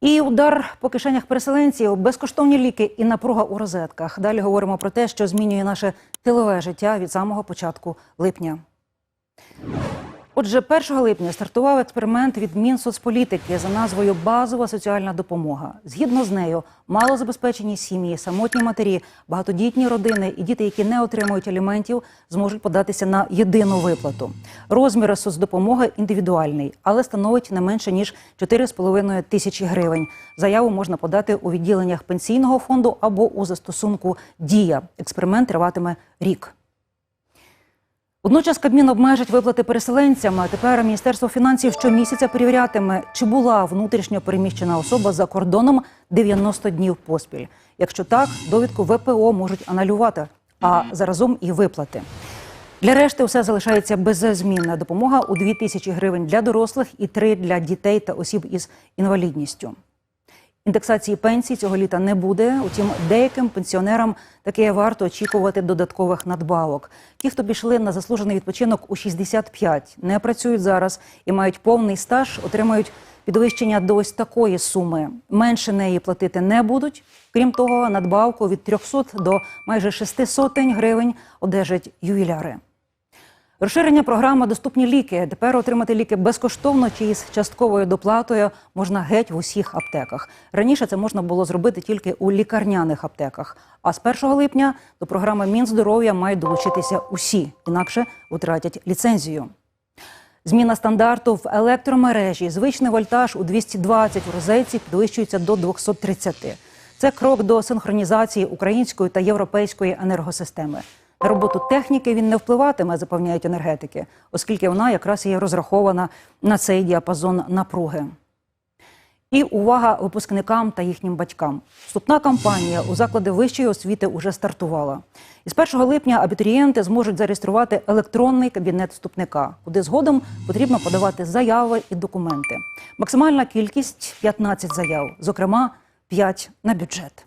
І удар по кишенях переселенців, безкоштовні ліки і напруга у розетках. Далі говоримо про те, що змінює наше тилове життя від самого початку липня. Отже, 1 липня стартував експеримент від Мінсоцполітики за назвою Базова соціальна допомога. Згідно з нею, малозабезпечені сім'ї, самотні матері, багатодітні родини і діти, які не отримують аліментів, зможуть податися на єдину виплату. Розмір соцдопомоги індивідуальний, але становить не менше ніж 4,5 тисячі гривень. Заяву можна подати у відділеннях пенсійного фонду або у застосунку Дія. Експеримент триватиме рік. Водночас Кабмін обмежить виплати переселенцям. Тепер Міністерство фінансів щомісяця перевірятиме, чи була внутрішньо переміщена особа за кордоном 90 днів поспіль. Якщо так, довідку ВПО можуть анулювати, а заразом і виплати. Для решти все залишається без змін. Допомога у 2 тисячі гривень для дорослих і 3 для дітей та осіб із інвалідністю. Індексації пенсій цього літа не буде. Утім, деяким пенсіонерам таки варто очікувати додаткових надбавок. Ті, хто пішли на заслужений відпочинок у 65, не працюють зараз і мають повний стаж, отримають підвищення до ось такої суми. Менше неї платити не будуть. Крім того, надбавку від 300 до майже 6 сотень гривень одержать ювіляри. Розширення програми Доступні ліки. Тепер отримати ліки безкоштовно чи із частковою доплатою можна геть в усіх аптеках. Раніше це можна було зробити тільки у лікарняних аптеках. А з 1 липня до програми Мінздоров'я мають долучитися усі, інакше втратять ліцензію. Зміна стандарту в електромережі. Звичний вольтаж у 220 у розетці підвищується до 230. Це крок до синхронізації української та європейської енергосистеми. На роботу техніки він не впливатиме, запевняють енергетики, оскільки вона якраз є розрахована на цей діапазон напруги. І увага випускникам та їхнім батькам. Вступна кампанія у заклади вищої освіти уже стартувала. Із 1 липня абітурієнти зможуть зареєструвати електронний кабінет вступника, куди згодом потрібно подавати заяви і документи. Максимальна кількість 15 заяв, зокрема 5 на бюджет.